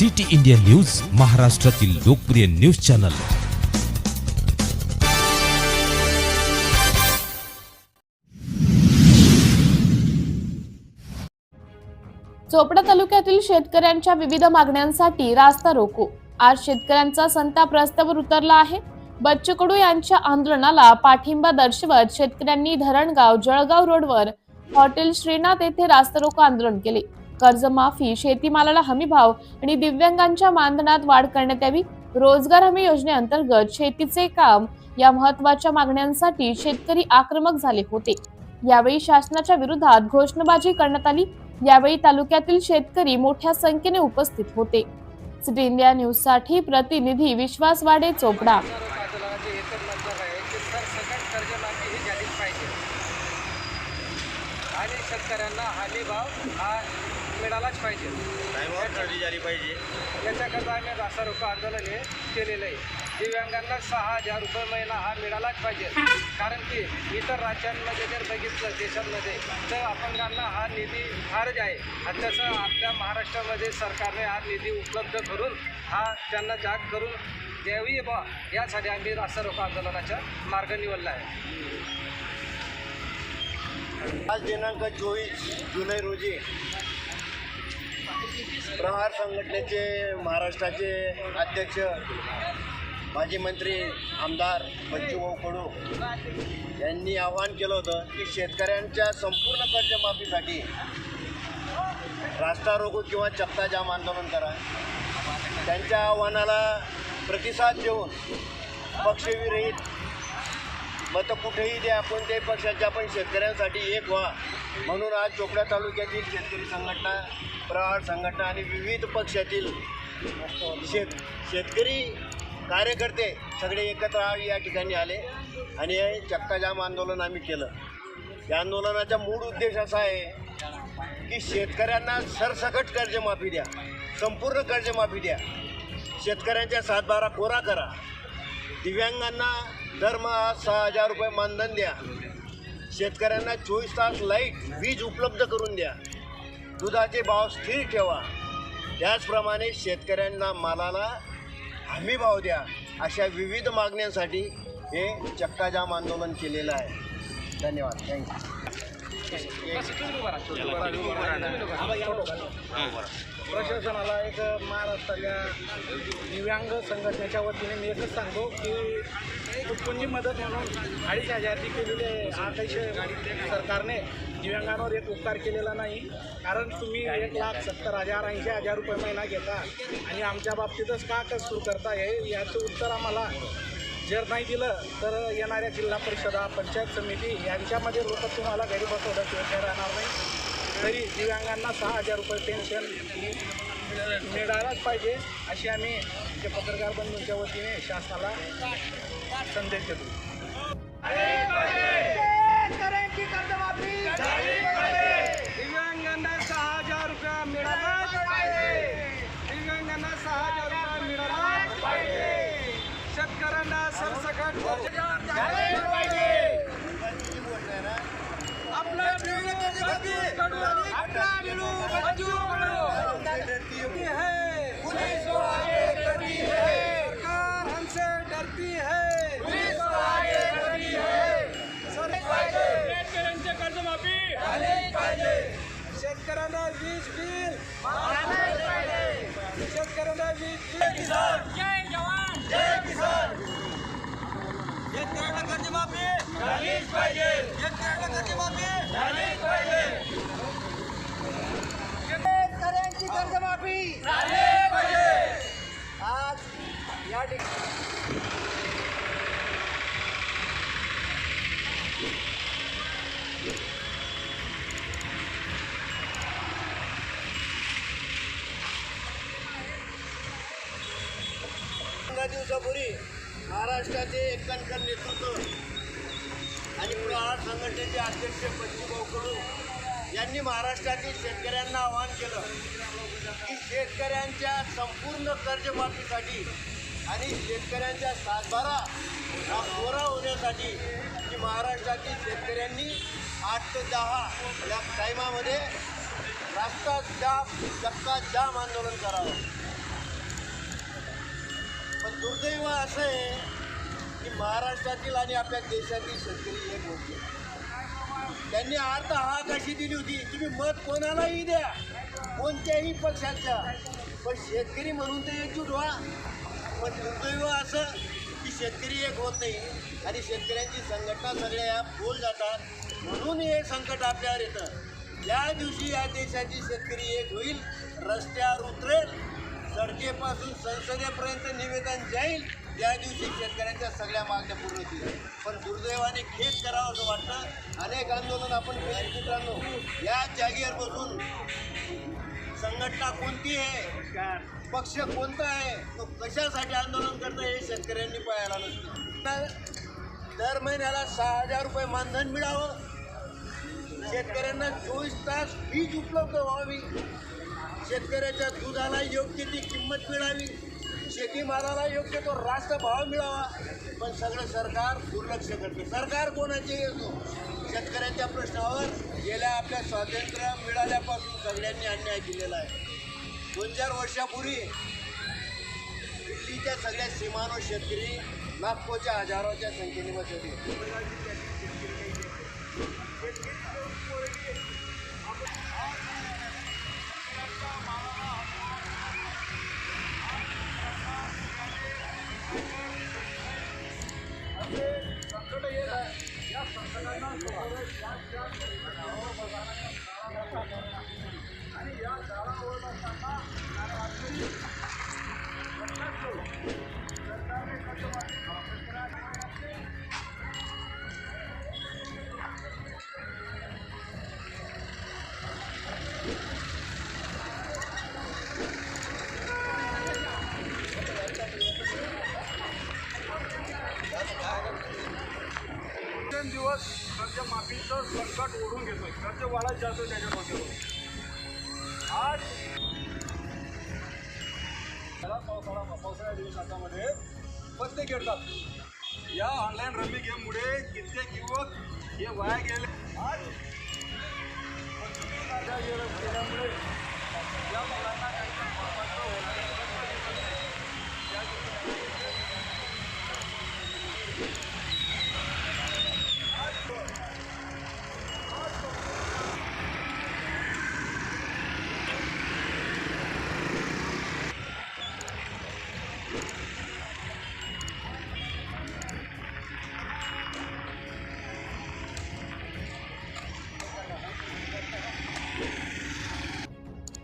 City India news महाराष्ट्रातील लोकप्रिय news channel. Chopra तालुक्यातील शेतकऱ्यांच्या विविध मागण्यांसाठी रास्ता रोको. आज शेतकऱ्यांचा संताप रस्त्यावर उतरला आहे. बच्चू कडू यांच्या आंदोलनाला पाठिंबा दर्शवत शेतकऱ्यांनी धरणगाव जळगाव रोडवर हॉटेल श्रीनाथ येथे रास्ता रोको आंदोलन केले. कर्जमाफी शेतीमालाला हमीभाव आणि दिव्यांगांच्या मानधनात वाढ करण्यात यावी. रोजगार हमी योजनेअंतर्गत शेतीचे काम या महत्त्वाच्या मागण्यांसाठी शेतकरी आक्रमक झाले होते. यावेळी शासनाच्या विरोधात घोषणाबाजी करण्यात आली. यावेळी तालुक्यातील शेतकरी मोठ्या संख्येने उपस्थित होते. सिटी इंडिया न्यूजसाठी प्रतिनिधी विश्वास वाडे चोपडा. आणि शेतकऱ्यांना हमी भाव हा मिळालाच पाहिजे टायमावर झाली पाहिजे. याच्याकरता आम्ही रास्ता रोको आंदोलन हे केलेलं आहे. दिव्यांगांना सहा हजार रुपये महिना हा मिळालाच पाहिजे. कारण की इतर राज्यांमध्ये जर बघितलं देशांमध्ये तर अपंगांना हा निधी फारच आहे. आणि तसं आपल्या महाराष्ट्रामध्ये सरकारने हा निधी उपलब्ध करून हा त्यांना जाग करून द्यावी बा. यासाठी आम्ही रास्ता रोको आंदोलनाचा मार्ग निवडला आहे. आज दिनांक चोवीस जुलै रोजी प्रहार संघटनेचे महाराष्ट्राचे अध्यक्ष माजी मंत्री आमदार बच्चूभाऊ कडू यांनी आवाहन केलं होतं की शेतकऱ्यांच्या संपूर्ण कर्जमाफीसाठी रास्ता रोको किंवा चक्का जाम आंदोलन करा. त्यांच्या आव्हानाला प्रतिसाद देऊन पक्षविरहित मतं कुठेही द्या आपण ते पक्षाच्या आपण शेतकऱ्यांसाठी एक व्हा. म्हणून आज चोपडा तालुक्यातील शेतकरी संघटना प्रहार संघटना आणि विविध पक्षातील शेत शेतकरी कार्यकर्ते सगळे एकत्र या ठिकाणी आले आणि हे चक्काजाम आंदोलन आम्ही केलं. या आंदोलनाचा मूळ उद्देश असा आहे की शेतकऱ्यांना सरसकट कर्जमाफी द्या संपूर्ण कर्जमाफी द्या. शेतकऱ्यांच्या सातबारा कोरा करा. दिव्यांगांना दरमहा सहा हजार रुपये मानधन द्या. शेतकऱ्यांना चोवीस तास लाइट वीज उपलब्ध करून द्या. दुधाचे भाव स्थिर ठेवा. त्याचप्रमाणे शेतकऱ्यांना मालाला हमी भाव द्या अशा विविध मागण्यांसाठी हे चक्काजाम आंदोलन केलेलं आहे. धन्यवाद. थँक्यू प्रशासनाला एक महाराष्ट्राच्या दिव्यांग संघटनेच्या वतीने मी एकच सांगतो की उत्पन्न मदत म्हणून अडीच हजारची केलेली आहे. हा सरकारने दिव्यांगांवर एक उपकार केलेला नाही. कारण तुम्ही एक लाख सत्तर हजार ऐंशी हजार रुपये महिना घेता आणि आमच्या बाबतीतच का कसूर करता हे याचं उत्तर आम्हाला जर नाही दिलं तर येणाऱ्या जिल्हा परिषदा पंचायत समिती यांच्यामध्ये लोक तुम्हाला घरी बसवल्याशिवाय राहणार नाही. तरी दिव्यांगांना सहा हजार रुपये पेन्शन मिळायलाच पाहिजे अशी आम्ही जे पत्रकार बंधूंच्या वतीने शासनाला संदेश देतो दिव्यांगांना सहा हजार रुपया मिळालाच पाहिजे दिव्यांगांना सहा हजार रुपया मिळालाच पाहिजे शेतकऱ्यांना सरसकट आपला बिळू बच्चू कडू आपला बिळू बच्चू कडू है पुलिस आगे करती है सरकार हमसे डरती है पुलिस आगे करती है शेतकऱ्यांचे कर्जमाफी झाली पाहिजे शेतकऱ्यांना वीज बिल शेतकऱ्यांना वीज बिल दिवसापूर्वी महाराष्ट्राचे एक कणखर नेतृत्व आणि प्रहार संघटनेचे अध्यक्ष बच्चूभाऊ कडू यांनी महाराष्ट्रातील शेतकऱ्यांना आवाहन केलं की शेतकऱ्यांच्या संपूर्ण कर्जमाफीसाठी आणि शेतकऱ्यांच्या सातबारा हा कोरा होण्यासाठी की महाराष्ट्रातील शेतकऱ्यांनी आठ ते दहा या टायमामध्ये रास्ता जाम चक्का जाम आंदोलन करावं. पण दुर्दैव असं आहे की महाराष्ट्रातील आणि आपल्या देशातील शेतकरी एक होते. त्यांनी अर्थ हा कशी दिली होती? तुम्ही मत कोणालाही द्या. कोणत्याही पक्षाच्या पण शेतकरी म्हणून तर एकजूट व्हा. पण दुर्दैव असं की शेतकरी एक होत नाही. आणि शेतकऱ्यांची संघटना सगळ्या या बोल जातात. म्हणून हे संकट आपल्यावर येतं. ज्या दिवशी या देशाची शेतकरी एक होईल. रस्त्यावर उतरेल. सडकेपासून संसदेपर्यंत निवेदन जाईल. त्या दिवशी शेतकऱ्यांच्या सगळ्या मागण्या पूर्ण होतील. पण दुर्दैवाने खेद करावं असं वाटतं. अनेक आंदोलन आपण केले मित्रांनो या जागेवर बसून संघटना कोणती आहे? पक्ष कोणता आहे? तो कशासाठी आंदोलन करतं हे शेतकऱ्यांनी पाहायला नसतं. तर दर महिन्याला सहा हजार रुपये मानधन मिळावं. शेतकऱ्यांना चोवीस तास वीज उपलब्ध व्हावी. शेतकऱ्याच्या दुधाला योग्य ती किंमत मिळावी. शेतीमालाला योग्य तो रास्त भाव मिळावा. पण सगळं सरकार दुर्लक्ष करते. सरकार कोणाचे येतो? शेतकऱ्यांच्या प्रश्नावर गेल्या आपल्या स्वातंत्र्य मिळाल्यापासून सगळ्यांनी अन्याय केलेला आहे. दोन चार वर्षापूर्वी दिल्लीच्या सगळ्या सीमानो शेतकरी लाखोच्या हजारोच्या संख्येने बसवले कर्जमाफीचं ओढून घेतोय कर्ज वाढत जातोय त्याच्या डोक्यावर आज पावसाळा पावसाळ्या दिवसामध्ये पत्ते खेळतात या ऑनलाईन रमी गेममुळे कित्येक युवक हे वाया गेले आज गेल्यामुळे